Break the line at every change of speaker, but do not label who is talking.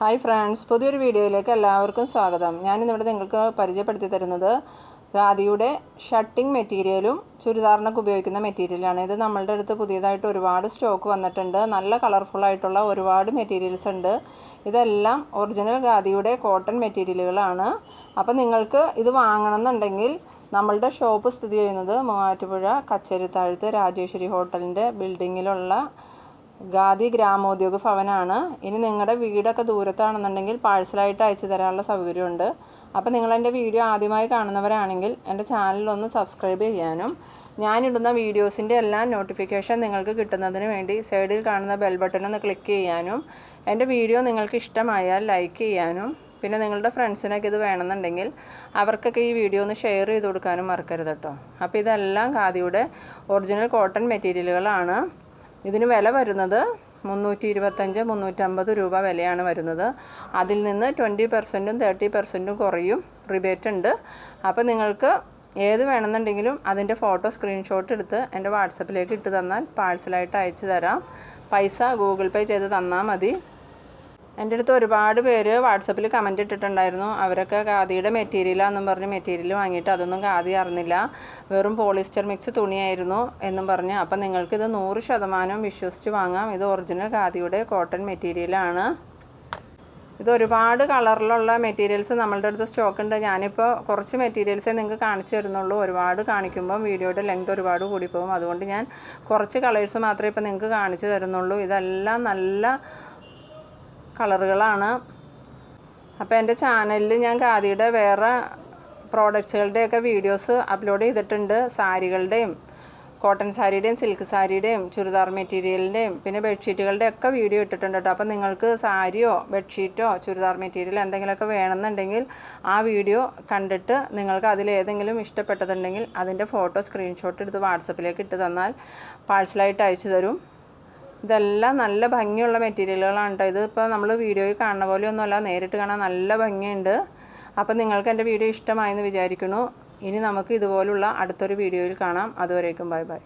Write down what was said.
Hi friends പുതിയൊരു വീഡിയോയിലേക്ക് എല്ലാവർക്കും സ്വാഗതം. ഞാനിന്നിവിടെ നിങ്ങൾക്ക് പരിചയപ്പെടുത്തി തരുന്നത് ഖാദിയുടെ ഷട്ടിങ് മെറ്റീരിയലും ചുരിദാറിനൊക്കെ ഉപയോഗിക്കുന്ന മെറ്റീരിയലാണ് ഇത് നമ്മളുടെ അടുത്ത് പുതിയതായിട്ട് ഒരുപാട് സ്റ്റോക്ക് വന്നിട്ടുണ്ട്. നല്ല കളർഫുൾ ആയിട്ടുള്ള ഒരുപാട് മെറ്റീരിയൽസ് ഉണ്ട്. ഇതെല്ലാം ഒറിജിനൽ ഖാദിയുടെ കോട്ടൺ മെറ്റീരിയലുകളാണ് അപ്പോൾ നിങ്ങൾക്ക് ഇത് വാങ്ങണമെന്നുണ്ടെങ്കിൽ നമ്മളുടെ ഷോപ്പ് സ്ഥിതി ചെയ്യുന്നത് മൂവാറ്റുപുഴ കച്ചേരിത്താഴത്ത് രാജേശ്വരി ഹോട്ടലിന്റെ ബിൽഡിങ്ങിലുള്ള ഖാദി ഗ്രാമോദ്യോഗ ഭവനാണ്. ഇനി നിങ്ങളുടെ വീടൊക്കെ ദൂരത്താണെന്നുണ്ടെങ്കിൽ പാഴ്സലായിട്ട് അയച്ചു തരാനുള്ള സൗകര്യമുണ്ട്. അപ്പോൾ നിങ്ങളെന്റെ വീഡിയോ ആദ്യമായി കാണുന്നവരാണെങ്കിൽ എന്റെ ചാനലൊന്ന് സബ്സ്ക്രൈബ് ചെയ്യാനും ഞാനിടുന്ന വീഡിയോസിന്റെ എല്ലാ നോട്ടിഫിക്കേഷൻ നിങ്ങൾക്ക് കിട്ടുന്നതിന് വേണ്ടി സൈഡിൽ കാണുന്ന ബെൽ ബട്ടൺ ഒന്ന് ക്ലിക്ക് ചെയ്യാനും എന്റെ വീഡിയോ നിങ്ങൾക്ക് ഇഷ്ടമായാൽ ലൈക്ക് ചെയ്യാനും പിന്നെ നിങ്ങളുടെ ഫ്രണ്ട്സിനൊക്കെ ഇത് വേണമെന്നുണ്ടെങ്കിൽ അവർക്കൊക്കെ ഈ വീഡിയോ ഒന്ന് ഷെയർ ചെയ്ത് കൊടുക്കാനും മറക്കരുത് കേട്ടോ. അപ്പോൾ ഇതെല്ലാം ഖാദിയുടെ ഒറിജിനൽ കോട്ടൺ മെറ്റീരിയലുകളാണ്. ഇതിന് വില വരുന്നത് മുന്നൂറ്റി ഇരുപത്തഞ്ച് മുന്നൂറ്റമ്പത് രൂപ വിലയാണ് വരുന്നത്. അതിൽ നിന്ന് ട്വന്റി പെർസെന്റും തേർട്ടി പെർസെന്റും കുറയും. റിബേറ്റ് ഉണ്ട്. അപ്പോൾ നിങ്ങൾക്ക് ഏത് വേണമെന്നുണ്ടെങ്കിലും അതിന്റെ ഫോട്ടോ സ്ക്രീൻഷോട്ട് എടുത്ത് എന്റെ വാട്സപ്പിലേക്ക് ഇട്ട് തന്നാൽ പാഴ്സലായിട്ട് അയച്ചു തരാം. പൈസ ഗൂഗിൾ പേ ചെയ്ത് തന്നാൽ മതി. എന്റെ അടുത്ത് ഒരുപാട് പേര് വാട്സപ്പിൽ കമന്റ് ഇട്ടിട്ടുണ്ടായിരുന്നു. അവരൊക്കെ ഖാദിയുടെ മെറ്റീരിയലാണെന്നും പറഞ്ഞ് മെറ്റീരിയൽ വാങ്ങിയിട്ട് അതൊന്നും ഖാദി അറിഞ്ഞില്ല. വെറും പോളിസ്റ്റർ മിക്സ് തുണിയായിരുന്നു എന്നും പറഞ്ഞ്. അപ്പം നിങ്ങൾക്കിത് നൂറ് ശതമാനം വിശ്വസിച്ച് വാങ്ങാം. ഇത് ഒറിജിനൽ ഖാദിയുടെ കോട്ടൺ മെറ്റീരിയലാണ് ഇത് ഒരുപാട് കളറിലുള്ള മെറ്റീരിയൽസ് നമ്മളുടെ അടുത്ത് സ്റ്റോക്ക് ഉണ്ട്. ഞാനിപ്പോൾ കുറച്ച് മെറ്റീരിയൽസേ നിങ്ങൾക്ക് കാണിച്ചു തരുന്നുള്ളൂ. ഒരുപാട് കാണിക്കുമ്പം വീഡിയോയുടെ ലെങ്ത് ഒരുപാട് കൂടിപ്പോകും അതുകൊണ്ട് ഞാൻ കുറച്ച് കളേഴ്സ് മാത്രമേ ഇപ്പോൾ നിങ്ങൾക്ക് കാണിച്ചു തരുന്നുള്ളൂ. ഇതെല്ലാം നല്ല കളറുകളാണ്. അപ്പോൾ എന്റെ ചാനലിൽ ഞാൻ ഖാദിയുടെ വേറെ പ്രോഡക്റ്റ്സുകളുടെയൊക്കെ വീഡിയോസ് അപ്ലോഡ് ചെയ്തിട്ടുണ്ട്. സാരികളുടെയും കോട്ടൺ സാരിയുടെയും സിൽക്ക് സാരിയുടെയും ചുരിദാർ മെറ്റീരിയലിന്റെയും പിന്നെ ബെഡ്ഷീറ്റുകളുടെ ഒക്കെ വീഡിയോ ഇട്ടിട്ടുണ്ട് കേട്ടോ. അപ്പോൾ നിങ്ങൾക്ക് സാരിയോ ബെഡ്ഷീറ്റോ ചുരിദാർ മെറ്റീരിയൽ എന്തെങ്കിലുമൊക്കെ വേണമെന്നുണ്ടെങ്കിൽ ആ വീഡിയോ കണ്ടിട്ട് നിങ്ങൾക്ക് അതിലേതെങ്കിലും ഇഷ്ടപ്പെട്ടതുണ്ടെങ്കിൽ അതിന്റെ ഫോട്ടോ സ്ക്രീൻഷോട്ട് എടുത്ത് വാട്സപ്പിലേക്ക് ഇട്ട് തന്നാൽ പാഴ്സലായിട്ട് അയച്ചു തരും. ഇതെല്ലാം നല്ല ഭംഗിയുള്ള മെറ്റീരിയലുകളാണ് കേട്ടോ ഇതിപ്പോൾ നമ്മൾ വീഡിയോയിൽ കാണുന്ന പോലെയൊന്നുമല്ല നേരിട്ട് കാണാൻ നല്ല ഭംഗിയുണ്ട്. അപ്പം നിങ്ങൾക്ക് എന്റെ വീഡിയോ ഇഷ്ടമായെന്ന് വിചാരിക്കുന്നു. ഇനി നമുക്ക് ഇതുപോലുള്ള അടുത്തൊരു വീഡിയോയിൽ കാണാം. അതുവരേക്കും ബൈ ബൈ.